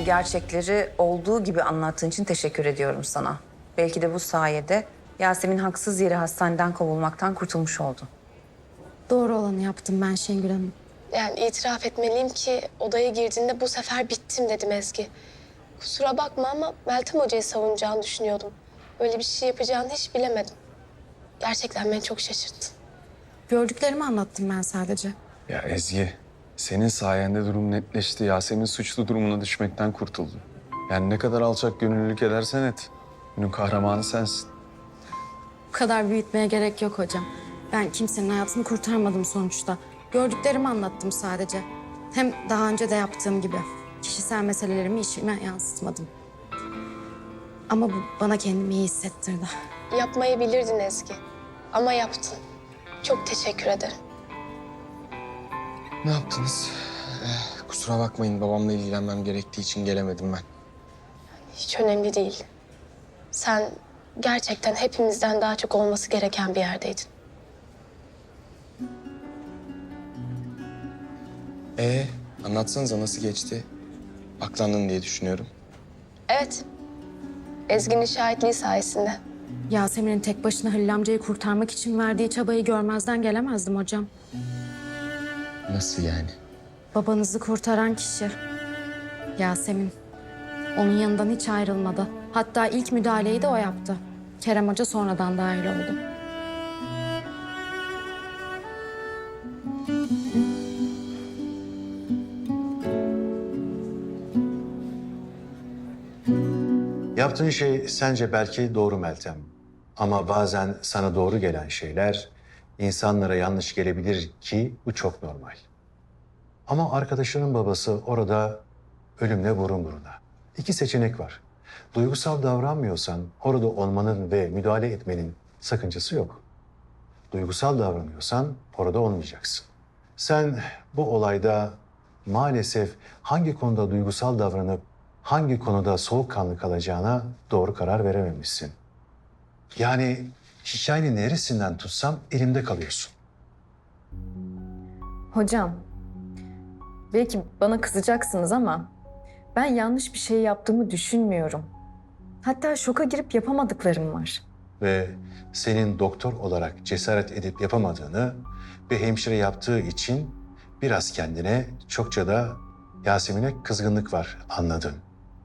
Buradaki gerçekleri olduğu gibi anlattığın için teşekkür ediyorum sana. Belki de bu sayede Yasemin haksız yere hastaneden kovulmaktan kurtulmuş oldu. Doğru olanı yaptım ben Şengül Hanım. Yani itiraf etmeliyim ki odaya girdiğinde bu sefer bittim dedim Ezgi. Kusura bakma ama Meltem Hoca'yı savunacağını düşünüyordum. Böyle bir şey yapacağını hiç bilemedim. Gerçekten beni çok şaşırttın. Gördüklerimi anlattım ben sadece. Ya Ezgi, senin sayende durum netleşti. Yasemin suçlu durumuna düşmekten kurtuldu. Yani ne kadar alçak gönüllülük edersen et. Günün kahramanı sensin. Bu kadar büyütmeye gerek yok hocam. Ben kimsenin hayatını kurtarmadım sonuçta. Gördüklerimi anlattım sadece. Hem daha önce de yaptığım gibi. Kişisel meselelerimi işime yansıtmadım. Ama bu bana kendimi iyi hissettirdi. Yapmayı bilirdin Ezgi. Ama yaptın. Çok teşekkür ederim. Ne yaptınız? Eh, kusura bakmayın babamla ilgilenmem gerektiği için gelemedim ben. Hiç önemli değil. Sen gerçekten hepimizden daha çok olması gereken bir yerdeydin. Ee, anlatsanıza nasıl geçti? Aklandın diye düşünüyorum. Evet. Ezgi'nin şahitliği sayesinde. Yasemin'in tek başına Halil amcayı kurtarmak için verdiği çabayı görmezden gelemezdim hocam. Nasıl yani? Babanızı kurtaran kişi. Yasemin. Onun yanından hiç ayrılmadı. Hatta ilk müdahaleyi de o yaptı. Kerem Hoca sonradan dahil oldu. Yaptığın şey sence belki doğru Meltem. Ama bazen sana doğru gelen şeyler insanlara yanlış gelebilir ki bu çok normal. Ama arkadaşının babası orada ölümle burun buruna. İki seçenek var. Duygusal davranmıyorsan orada olmanın ve müdahale etmenin sakıncası yok. Duygusal davranıyorsan orada olmayacaksın. Sen bu olayda maalesef hangi konuda duygusal davranıp hangi konuda soğukkanlı kalacağına doğru karar verememişsin. Yani hikayenin neresinden tutsam elimde kalıyorsun. Hocam, belki bana kızacaksınız ama ben yanlış bir şey yaptığımı düşünmüyorum. Hatta şoka girip yapamadıklarım var. Ve senin doktor olarak cesaret edip yapamadığını bir hemşire yaptığı için biraz kendine çokça da Yasemin'e kızgınlık var anladın.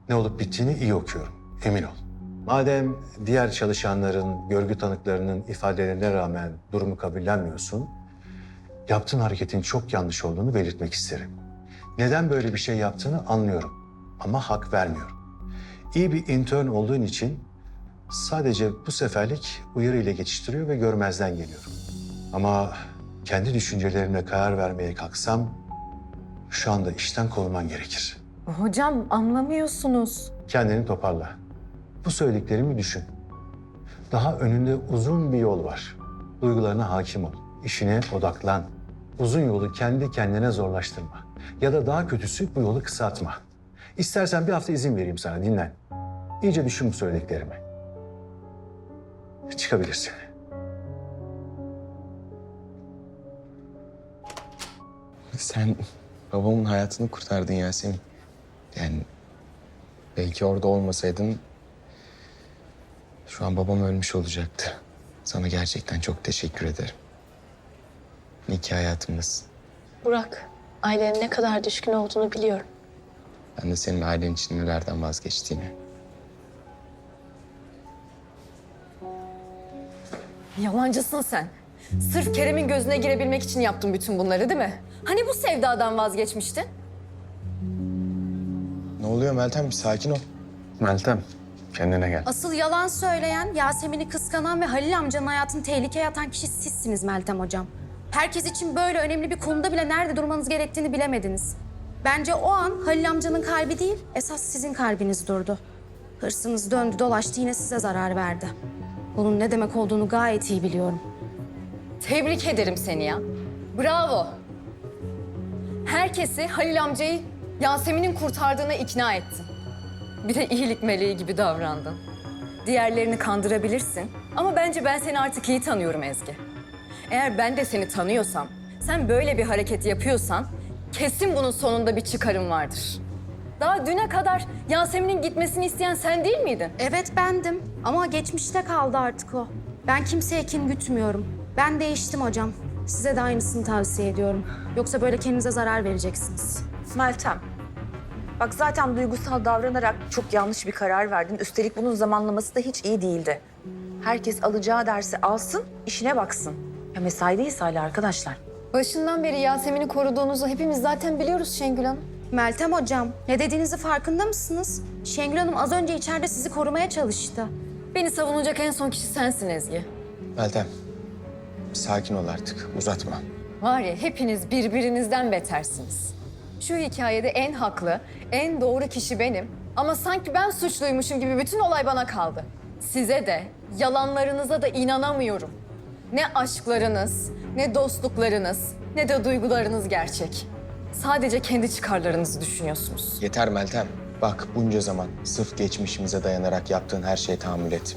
Ne olup bittiğini iyi okuyorum, emin ol. Madem diğer çalışanların, görgü tanıklarının ifadelerine rağmen durumu kabullenmiyorsun, yaptığın hareketin çok yanlış olduğunu belirtmek isterim. Neden böyle bir şey yaptığını anlıyorum ama hak vermiyorum. İyi bir intern olduğun için sadece bu seferlik uyarı ile geçiştiriyor ve görmezden geliyorum. Ama kendi düşüncelerimle karar vermeye kalksam şu anda işten kovulman gerekir. Hocam anlamıyorsunuz. Kendini toparla. Bu söylediklerimi düşün. Daha önünde uzun bir yol var. Duygularına hakim ol. İşine odaklan. Uzun yolu kendi kendine zorlaştırma. Ya da daha kötüsü bu yolu kısaltma. İstersen bir hafta izin vereyim sana dinlen. İyice düşün bu söylediklerimi. Çıkabilirsin. Sen babamın hayatını kurtardın Yasemin. Yani belki orada olmasaydın şu an babam ölmüş olacaktı. Sana gerçekten çok teşekkür ederim. İyi ki hayatımdasın. Burak, ailenin ne kadar düşkün olduğunu biliyorum. Ben de senin ailen için nelerden vazgeçtiğini. Yalancısın sen. Sırf Kerem'in gözüne girebilmek için yaptın bütün bunları değil mi? Hani bu sevdadan vazgeçmiştin? Ne oluyor Meltem? Bir sakin ol. Meltem, kendine gel. Asıl yalan söyleyen, Yasemin'i kıskanan ve Halil amcanın hayatını tehlikeye atan kişi sizsiniz Meltem hocam. Herkes için böyle önemli bir konuda bile nerede durmanız gerektiğini bilemediniz. Bence o an Halil amcanın kalbi değil, esas sizin kalbiniz durdu. Hırsınız döndü dolaştı yine size zarar verdi. Bunun ne demek olduğunu gayet iyi biliyorum. Tebrik ederim seni ya. Bravo. Herkesi Halil amcayı Yasemin'in kurtardığına ikna ettin. Bir de iyilik meleği gibi davrandın. Diğerlerini kandırabilirsin ama bence ben seni artık iyi tanıyorum Ezgi. Eğer ben de seni tanıyorsam, sen böyle bir hareket yapıyorsan kesin bunun sonunda bir çıkarım vardır. Daha düne kadar Yasemin'in gitmesini isteyen sen değil miydin? Evet bendim ama geçmişte kaldı artık o. Ben kimseye kin gütmüyorum. Ben değiştim hocam. Size de aynısını tavsiye ediyorum. Yoksa böyle kendinize zarar vereceksiniz. Meltem. Bak zaten duygusal davranarak çok yanlış bir karar verdin. Üstelik bunun zamanlaması da hiç iyi değildi. Herkes alacağı dersi alsın, işine baksın. Ya mesaideyiz hala arkadaşlar. Başından beri Yasemin'i koruduğunuzu hepimiz zaten biliyoruz Şengül Hanım. Meltem hocam, ne dediğinizi farkında mısınız? Şengül Hanım az önce içeride sizi korumaya çalıştı. Beni savunacak en son kişi sensin Ezgi. Meltem, sakin ol artık. Uzatma. Var ya hepiniz birbirinizden betersiniz. Şu hikayede en haklı, en doğru kişi benim. Ama sanki ben suçluymuşum gibi bütün olay bana kaldı. Size de, yalanlarınıza da inanamıyorum. Ne aşklarınız, ne dostluklarınız, ne de duygularınız gerçek. Sadece kendi çıkarlarınızı düşünüyorsunuz. Yeter Meltem. Bak bunca zaman sırf geçmişimize dayanarak yaptığın her şeye tahammül et.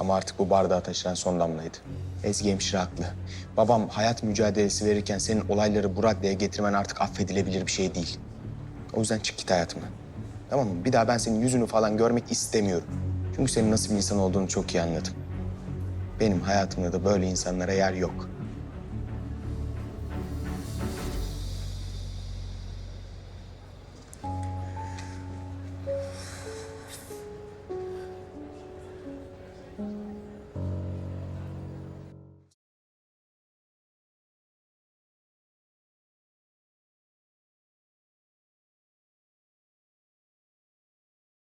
Ama artık bu bardağa taşıran son damlaydı. Ezgi hemşire haklı. Babam hayat mücadelesi verirken senin olayları bu raddeye getirmen artık affedilebilir bir şey değil. O yüzden çık git hayatımdan. Tamam mı? Bir daha ben senin yüzünü falan görmek istemiyorum. Çünkü senin nasıl bir insan olduğunu çok iyi anladım. Benim hayatımda da böyle insanlara yer yok.